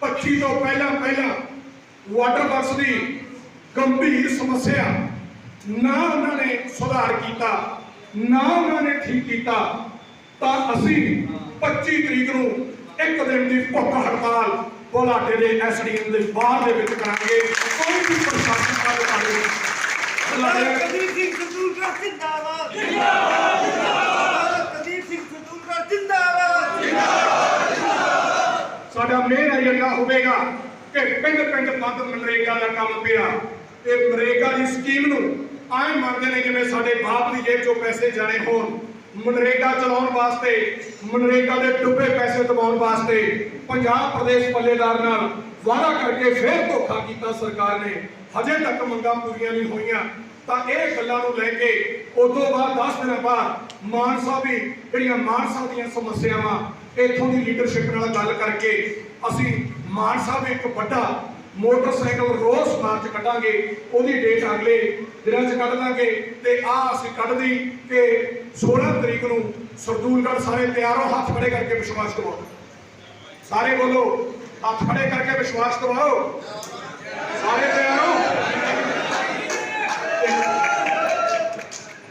25 ਤੋਂ ਪਹਿਲਾਂ ਪਹਿਲਾਂ ਵਾਟਰ ਵਰਕਸ ਦੀ ਗੰਭੀਰ ਸਮੱਸਿਆ ਨਾ ਉਹਨਾਂ ਨੇ ਸੁਧਾਰ ਕੀਤਾ ਨਾ ਉਹਨਾਂ ਨੇ ਠੀਕ ਕੀਤਾ ਤਾਂ ਅਸੀਂ 25 ਤਰੀਕ ਨੂੰ ਇੱਕ ਦਿਨ ਦੀ ਭੁੱਖ ਹੜਤਾਲ ਬੁਲਾਡੇ ਦੇ ਐਸਡੀਐਮ ਦੇ ਬਾਹਰ ਦੇ ਵਿੱਚ ਕਰਾਂਗੇ ਕੋਈ ਵੀ ਪ੍ਰਸ਼ਾਸਨ ਦਾ ਅਧਿਕਾਰੀ ਬੁਲਾਡੇ ਸਿੰਘ ਸਤੂਲਕਰ ਜਿੰਦਾਬਾਦ ਜਿੰਦਾਬਾਦ ਜਿੰਦਾਬਾਦ ਕਦੀਰ ਸਿੰਘ ਸਤੂਲਕਰ ਜਿੰਦਾਬਾਦ ਸਾਡਾ ਏਜੰਡਾ ਹੋਵੇਗਾ ਕਿ ਪਿੰਡ ਪਿੰਡ ਬੰਦ ਮਨਰੇਗਾ ਦਾ ਕੰਮ ਪਿਆ। ਇਹ ਮਨਰੇਗਾ ਦੀ ਸਕੀਮ ਨੂੰ ਆਏ ਮੰਨਦੇ ਨੇ ਜਿਵੇਂ ਸਾਡੇ ਬਾਪ ਦੀ ਜੇਬ ਚੋਂ ਪੈਸੇ ਜਾਣੇ ਹੋਣ। ਮਨਰੇਗਾ ਚਲਾਉਣ ਵਾਸਤੇ, ਮਨਰੇਗਾ ਦੇ ਡੁੱਬੇ ਪੈਸੇ ਦਬਾਉਣ ਵਾਸਤੇ ਪੰਜਾਬ ਪ੍ਰਦੇਸ਼ ਪੱਲੇਦਾਰ ਨਾਲ ਵਾਅਦਾ ਕਰਕੇ ਫੇਰ ਧੋਖਾ ਕੀਤਾ ਸਰਕਾਰ ਨੇ। ਹਜੇ ਤੱਕ ਮੰਗਾਂ ਪੂਰੀਆਂ ਨਹੀਂ ਹੋਈਆਂ। ਤਾਂ ਇਹ ਗੱਲਾਂ ਨੂੰ ਲੈ ਕੇ ਉਦੋਂ ਬਾਅਦ 10 ਦਿਨਾਂ ਬਾਅਦ ਮਾਨਸਾ ਵੀ ਜਿਹੜੀਆਂ ਮਾਨਸਾ ਦੀਆਂ ਸਮੱਸਿਆਵਾਂ ਇੱਥੋਂ ਦੀ ਲੀਡਰਸ਼ਿਪ ਨਾਲ ਗੱਲ ਕਰਕੇ ਅਸੀਂ ਮਾਨਸਾ ਵਿੱਚ ਇੱਕ ਵੱਡਾ ਮੋਟਰਸਾਈਕਲ ਰੋਸ ਮਾਰਚ ਕੱਢਾਂਗੇ, ਉਹਦੀ ਡੇਟ ਅਗਲੇ ਦਿਨਾਂ 'ਚ ਕੱਢ ਲਾਂਗੇ ਤੇ ਆ ਅਸੀਂ ਕੱਢਦੀ ਕਿ 16 ਤਰੀਕ ਨੂੰ ਸਰਦੂਲਗੜ੍ਹ ਸਾਰੇ ਤਿਆਰ ਹੋ ਹੱਥ ਖੜੇ ਕਰਕੇ ਵਿਸ਼ਵਾਸ ਦਿਵਾਓ। ਸਾਰੇ ਬੋਲੋ, ਹੱਥ ਖੜੇ ਕਰਕੇ ਵਿਸ਼ਵਾਸ ਦਿਵਾਓ। ਸਾਰੇ ਤਿਆਰ ਹੋ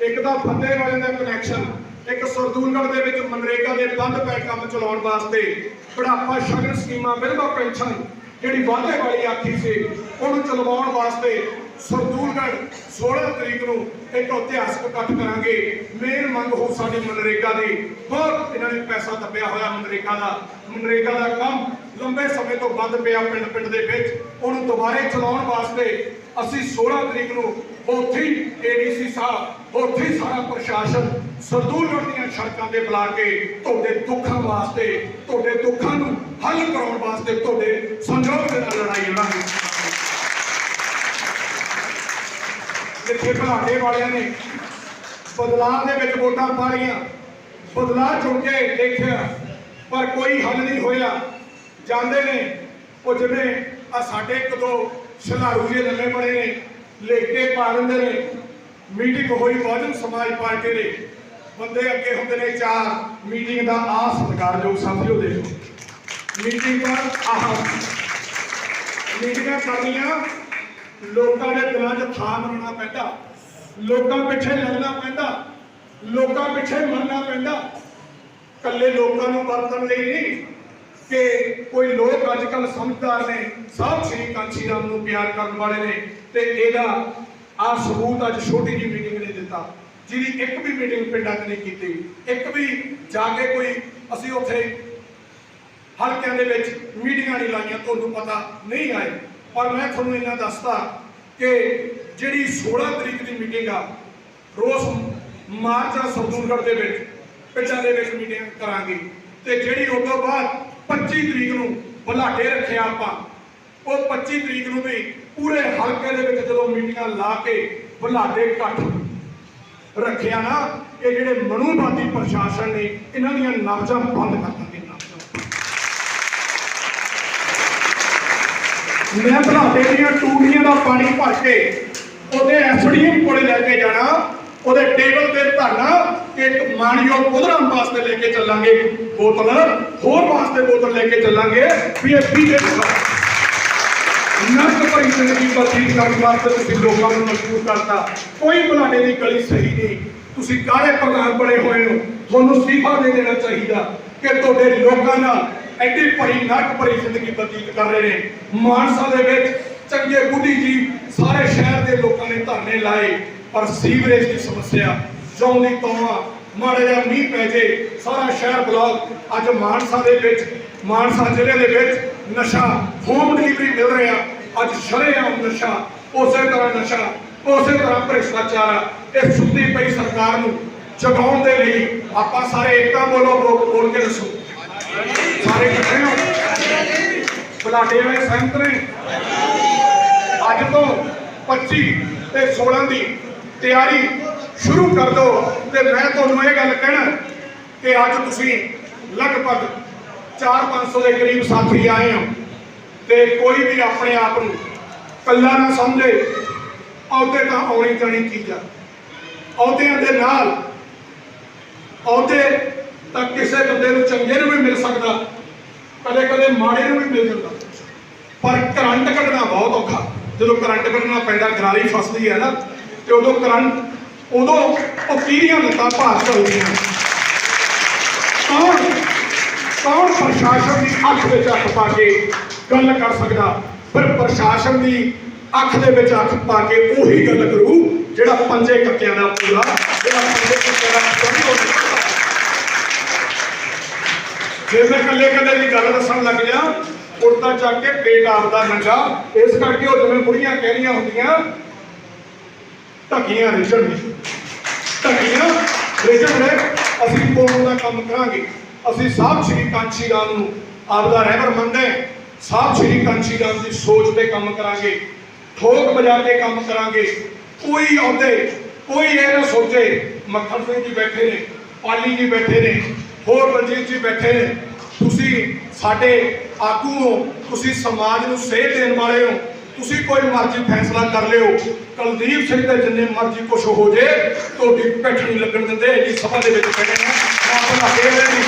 ਇੱਕ ਤਾਂ ਫੱਤੇ ਵਾਲਿਆਂ ਦਾ ਕਨੈਕਸ਼ਨ ਇੱਕ ਸਰਦੂਲਗੜ੍ਹ ਦੇ ਵਿੱਚ ਮਨਰੇਗਾ ਦੇ ਬੰਦ ਪੈ ਕੰਮ ਚਲਾਉਣ ਵਾਸਤੇ ਬੁਢਾਪਾ ਸ਼ਗਨ ਸਕੀਮਾਂ ਮਿਲਵਾ ਪੈਨਸ਼ਨ ਜਿਹੜੀ ਵਾਅਦੇ ਵਾਲੀ ਆਖੀ ਸੀ, ਉਹਨੂੰ ਚਲਵਾਉਣ ਵਾਸਤੇ ਸਰਦੂਲਗੜ੍ਹ 16 ਤਰੀਕ ਨੂੰ ਇੱਕ ਇਤਿਹਾਸਕ ਇਕੱਠ ਕਰਾਂਗੇ। ਮੇਨ ਮੰਗ ਹੋ ਸਾਡੀ ਮਨਰੇਗਾ ਦੀ। ਬਹੁਤ ਇਹਨਾਂ ਨੇ ਪੈਸਾ ਦੱਬਿਆ ਹੋਇਆ ਮਨਰੇਗਾ ਦਾ। ਮਨਰੇਗਾ ਦਾ ਕੰਮ ਲੰਬੇ ਸਮੇਂ ਤੋਂ ਬੰਦ ਪਿਆ ਪਿੰਡ ਪਿੰਡ ਦੇ ਵਿੱਚ। ਉਹਨੂੰ ਦੁਬਾਰੇ ਚਲਾਉਣ ਵਾਸਤੇ ਅਸੀਂ 16 ਤਰੀਕ ਨੂੰ ਉੱਥੇ ਹੀ ਏਡੀਸੀ ਸਾਹਿਬ, ਉੱਥੇ ਸਾਰਾ ਪ੍ਰਸ਼ਾਸਨ ਸਰਦੂਲਗੜ੍ਹ ਦੀਆਂ ਸੜਕਾਂ ਤੇ ਬੁਲਾ ਕੇ ਤੁਹਾਡੇ ਦੁੱਖਾਂ ਵਾਸਤੇ, ਤੁਹਾਡੇ ਦੁੱਖਾਂ ਨੂੰ ਹੱਲ ਕਰਾਉਣ ਵਾਸਤੇ ਤੁਹਾਡੇ ਸੰਯੋਗ ਦੇ ਨਾਲ ਲੜਾਈ ਲੜਾਂਗੇ। ਜਿੱਥੇ ਭਲਾਡੇ ਵਾਲਿਆਂ ਨੇ ਬਦਲਾਅ ਦੇ ਵਿੱਚ ਵੋਟਾਂ ਪਾਲੀਆਂ। ਬਦਲਾਅ ਚੁਣ ਕੇ ਦੇਖਿਆ, ਪਰ ਕੋਈ ਹੱਲ ਨਹੀਂ ਹੋਇਆ। ਜਾਂਦੇ ਨੇ, ਉਹ ਜਿਵੇਂ ਆ ਸਾਡੇ ਇੱਕ ਦੋ ਸ਼ਲਾਰੂ ਜਿਹੇ ਲੰਮੇ ਬਣੇ ਨੇ, ਲੇਕੇ ਪਾ ਦਿੰਦੇ ਨੇ। ਮੀਟਿੰਗ ਹੋਈ ਬਹੁਜਨ ਸਮਾਜ ਪਾਰਟੀ ਦੇ ਬੰਦੇ ਅੱਗੇ ਹੁੰਦੇ ਨੇ ਚਾਰ ਮੀਟਿੰਗ ਦਾ ਆਹ ਸਤਿਕਾਰਯੋਗ ਸਾਥੀਓ ਦੇਖੋ। ਮੀਟਿੰਗ ਦਾ ਆਹ ਮੀਟਿੰਗਾਂ ਕਰਨੀਆਂ, ਲੋਕਾਂ ਦੇ ਦਿਲਾਂ 'ਚ ਥਾਂ ਬਣਾਉਣਾ ਪੈਂਦਾ, ਲੋਕਾਂ ਪਿੱਛੇ ਲੜਨਾ ਪੈਂਦਾ, ਲੋਕਾਂ ਪਿੱਛੇ ਮਰਨਾ ਪੈਂਦਾ। ਕੱਲੇ ਲੋਕਾਂ ਨੂੰ ਵਰਤਣ ਲਈ ਨਹੀਂ ਕਿ ਕੋਈ ਲੋਕ ਅੱਜ ਕੱਲ ਸਮਝਦਾਰ ਨੇ, ਸਭ ਸ੍ਰੀ ਕਾਂਚੀ ਰਾਮ ਨੂੰ ਪਿਆਰ ਕਰਨ ਵਾਲੇ ਨੇ ਤੇ ਇਹਦਾ ਆ ਸਬੂਤ ਅੱਜ ਛੋਟੀ ਜਿਹੀ ਮੀਟਿੰਗ ਨੇ ਦਿੱਤਾ। ਜਿਹਦੀ ਇੱਕ ਵੀ ਮੀਟਿੰਗ ਪਿੰਡਾਂ 'ਚ ਨਹੀਂ ਕੀਤੀ। ਇੱਕ ਵੀ ਜਾ ਕੇ ਕੋਈ ਅਸੀਂ ਉੱਥੇ ਹਲਕਿਆਂ ਦੇ ਵਿੱਚ ਮੀਟਿੰਗਾਂ ਨਹੀਂ ਲਾਈਆਂ, ਤੁਹਾਨੂੰ ਪਤਾ ਨਹੀਂ ਆਏ। ਪਰ ਮੈਂ ਤੁਹਾਨੂੰ ਇਹਨਾਂ ਦੱਸਦਾ ਕਿ ਜਿਹੜੀ 16 ਤਰੀਕ ਦੀ ਮੀਟਿੰਗ ਆ, ਰੋਸ ਮਾਰਚ ਆ ਦੇ ਵਿੱਚ, ਪਿੰਡਾਂ ਦੇ ਵਿੱਚ ਮੀਟਿੰਗ ਕਰਾਂਗੇ। ਤੇ ਜਿਹੜੀ ਉਸ ਤੋਂ ਬਾਅਦ 25 ਤਰੀਕ ਨੂੰ ਬੁਲਾਡੇ ਰੱਖਿਆ ਆਪਾਂ, ਉਹ 25 ਤਰੀਕ ਨੂੰ ਵੀ ਪੂਰੇ ਹਲਕੇ ਦੇ ਵਿੱਚ ਜਦੋਂ ਮੀਟਿੰਗਾਂ ਲਾ ਕੇ ਬੁਲਾਡੇ ਇਕੱਠ ਰੱਖਿਆ ਨਾ, ਇਹ ਜਿਹੜੇ ਮਨੂਵਾਦੀ ਪ੍ਰਸ਼ਾਸਨ ਨੇ, ਇਹਨਾਂ ਦੀਆਂ ਨਬਜ਼ਾਂ ਬੰਦ ਕਰ ਦਾਂਗੇ ਮੈਂ ਬਲਾਡੇ ਦੀਆਂ ਟੂਟੀਆਂ ਦਾ ਪਾਣੀ ਭਰ ਕੇ ਉਹਦੇ ਐਸਡੀਐਮ ਕੋਲੇ ਲੈ ਕੇ ਜਾਣਾ, ਉਹਦੇ ਟੇਬਲ ਤੇ ਧਰਨਾ ਕਿ ਇੱਕ ਮਾਨਯੋਗ ਉਧਰਾਂ ਵਾਸਤੇ ਲੈ ਕੇ ਚੱਲਾਂਗੇ ਬੋਤਲ, ਹੋਰ ਵਾਸਤੇ ਬੋਤਲ ਲੈ ਕੇ ਚੱਲਾਂਗੇ, ਵੀ ਇਹ ਪੀਏ ਨਰਕ ਭਰੀ ਜ਼ਿੰਦਗੀ ਬਤੀਤ ਕਰਨ ਵਾਸਤੇ ਤੁਸੀਂ ਲੋਕਾਂ ਨੂੰ ਮਜਬੂਰ ਕਰਤਾ। ਕੋਈ ਬਲਾਡੇ ਦੀ ਗਲੀ ਸਹੀ ਨਹੀਂ। ਤੁਸੀਂ ਕਾਲੇ ਪ੍ਰਧਾਨ ਬਣੇ ਹੋਏ ਹੋ। ਤੁਹਾਨੂੰ ਅਸਤੀਫਾ ਦੇ ਦੇਣਾ ਚਾਹੀਦਾ ਕਿ ਤੁਹਾਡੇ ਲੋਕਾਂ ਨਾਲ ਐਡੀ ਭਰੀ ਨਰਕ ਭਰੀ ਜ਼ਿੰਦਗੀ ਬਤੀਤ ਕਰ ਰਹੇ ਨੇ। ਮਾਨਸਾ ਦੇ ਵਿੱਚ ਚੰਗੇ ਬੁੱਢੀ ਜੀ ਸਾਰੇ ਸ਼ਹਿਰ ਦੇ ਲੋਕਾਂ ਨੇ ਧਰਨੇ ਲਾਏ, ਪਰ ਸੀਵਰੇਜ ਦੀ ਸਮੱਸਿਆ ਜੌਂਦੀ ਤੋਵਾ ਮਾੜਾ ਜਿਹਾ ਮੀਂਹ ਪੈ ਜੇ, ਸਾਰਾ ਸ਼ਹਿਰ ਬਲੌਕ ਅੱਜ ਮਾਨਸਾ ਦੇ ਵਿੱਚ, ਮਾਨਸਾ ਜ਼ਿਲ੍ਹੇ ਦੇ ਵਿੱਚ ਨਸ਼ਾ ਹੋਮ ਡਿਲੀਵਰੀ ਅੱਜ ਸ਼ਰੇਆਮ ਨਸ਼ਾ, ਉਸੇ ਤਰ੍ਹਾਂ ਨਸ਼ਾ, ਉਸੇ ਤਰ੍ਹਾਂ ਭ੍ਰਿਸ਼ਟਾਚਾਰ ਇਹ ਸੁੱਤੀ ਪਈ ਸਰਕਾਰ ਨੂੰ ਜਗਾਉਣ ਦੇ ਲਈ ਆਪਾਂ ਸਾਰੇ ਏਕਤਾ ਬੋਲੋ, ਬੋਲ ਬੋਲ ਕੇ ਦੱਸੋ। ਸਾਰੇ ਇਕੱਠੇ ਹੋ। ਬਲਾਡੇ ਵਾਲੇ ਸਹਿਮਤ ਨੇ? ਅੱਜ ਤੋਂ 25 ਤੇ 16 ਦੀ ਤਿਆਰੀ ਸ਼ੁਰੂ ਕਰ ਦਿਓ ਤੇ ਮੈਂ ਤੁਹਾਨੂੰ ਇਹ ਗੱਲ ਕਹਿਣਾ ਕਿ ਅੱਜ ਤੁਸੀਂ ਲਗਭਗ 4-500 ਦੇ ਕਰੀਬ ਸਾਥੀ ਆਏ ਹੋ। ਤੇ ਕੋਈ ਵੀ ਆਪਣੇ ਆਪ ਨੂੰ ਕੱਲਾ ਨਾ ਸਮਝੇ, ਅਹੁਦੇ ਤਾਂ ਆਉਣੀ ਜਾਣੀ ਚੀਜ਼ ਆ। ਅਹੁਦਿਆਂ ਦੇ ਨਾਲ ਅਹੁਦੇ ਤਾਂ ਕਿਸੇ ਬੰਦੇ ਨੂੰ ਚੰਗੇ ਨੂੰ ਵੀ ਮਿਲ ਸਕਦਾ ਕਦੇ ਕਦੇ ਮਾੜੇ ਨੂੰ ਵੀ ਮਿਲ ਜਾਂਦਾ। ਪਰ ਕਰੰਟ ਕੱਢਣਾ ਬਹੁਤ ਔਖਾ। ਜਦੋਂ ਕਰੰਟ ਕੱਢਣਾ ਪੈਂਦਾ, ਗਰਾਰੀ ਫਸਦੀ ਹੈ ਨਾ, ਤੇ ਉਦੋਂ ਕਰੰਟ, ਉਦੋਂ ਉਹ ਕੀੜੀਆਂ ਲੱਤਾਂ ਭਾਰ ਚਲਦੀਆਂ ਕੌਣ ਕੌਣ ਪ੍ਰਸ਼ਾਸਨ ਦੀ ਅੱਖ ਵਿੱਚ ਅੱਖ ਪਾ ਕੇ ਗੱਲ ਕਰ ਸਕਦਾ। ਫਿਰ ਪ੍ਰਸ਼ਾਸਨ ਦੀ ਅੱਖ ਦੇ ਵਿੱਚ ਅੱਖ ਪਾ ਕੇ ਉਹੀ ਗੱਲ ਕਰੂ, ਜਿਹੜਾ ਪੰਜੇ ਕੱਕਿਆਂ ਦਾ ਪੂਰਾ, ਜਿਹੜਾ ਪੰਜੇ ਕੱਤਿਆਂ ਦਾ ਪੂਰਾ ਜੇ ਮੈਂ ਇਕੱਲੇ ਇਕੱਲੇ ਦੀ ਗੱਲ ਦੱਸਣ ਲੱਗ ਜਾ ਉੜਤਾ ਚੱਕ ਕੇ ਪੇਟ ਆਪਦਾ ਨੰਗਾ, ਇਸ ਕਰਕੇ ਉਹ ਜਿਵੇਂ ਬੁੜੀਆਂ ਕਹਿਣੀਆਂ ਹੁੰਦੀਆਂ, ਢਕੀਆਂ ਰਿਜਣ ਨਹੀਂ। ਰਿਜਣ ਨੇ, ਅਸੀਂ ਕੋਲੋਂ ਦਾ ਕੰਮ ਕਰਾਂਗੇ। ਅਸੀਂ ਸਾਹਿਬ ਸ਼੍ਰੀ ਕਾਂਚੀ ਰਾਮ ਨੂੰ ਆਪਦਾ ਰਹਿਬਰ ਮੰਨਦੇ ਸਾਹਿਬ ਸ਼੍ਰੀ ਕਾਂਸ਼ੀ ਰਾਮ ਦੀ ਸੋਚ ਤੇ ਕੰਮ ਕਰਾਂਗੇ, ਠੋਕ ਬਜਾ ਕੇ ਕੰਮ ਕਰਾਂਗੇ, ਕੋਈ ਆਉਂਦੇ, ਕੋਈ ਇਹ ਨਾ ਸੋਚੇ, ਮੱਖਣ ਸਿੰਘ ਜੀ ਬੈਠੇ ਨੇ, ਪਾਲੀ ਜੀ ਬੈਠੇ ਨੇ, ਹੋਰ ਬਲਜੀਤ ਜੀ ਬੈਠੇ ਨੇ, ਤੁਸੀਂ ਸਾਡੇ ਆਗੂ ਹੋ, ਤੁਸੀਂ ਸਮਾਜ ਨੂੰ ਸੇਧ ਦੇਣ ਵਾਲੇ ਹੋ, ਤੁਸੀਂ ਕੋਈ ਮਰਜ਼ੀ ਫੈਸਲਾ ਕਰ ਲਿਓ, ਕੁਲਦੀਪ ਸਿੰਘ ਦੇ ਜਿੰਨੇ ਮਰਜ਼ੀ ਕੁਛ ਹੋ ਜੇ, ਤੁਹਾਡੀ ਪਿੱਠ ਨਹੀਂ ਲੱਗਣ ਦਿੰਦੇ ਜੀ ਸਭਾ ਦੇ ਵਿੱਚ ਬੈਠੇ ਨੇ ਆਪਣਾ ਦੇ ਰਹੇ ਨਹੀਂ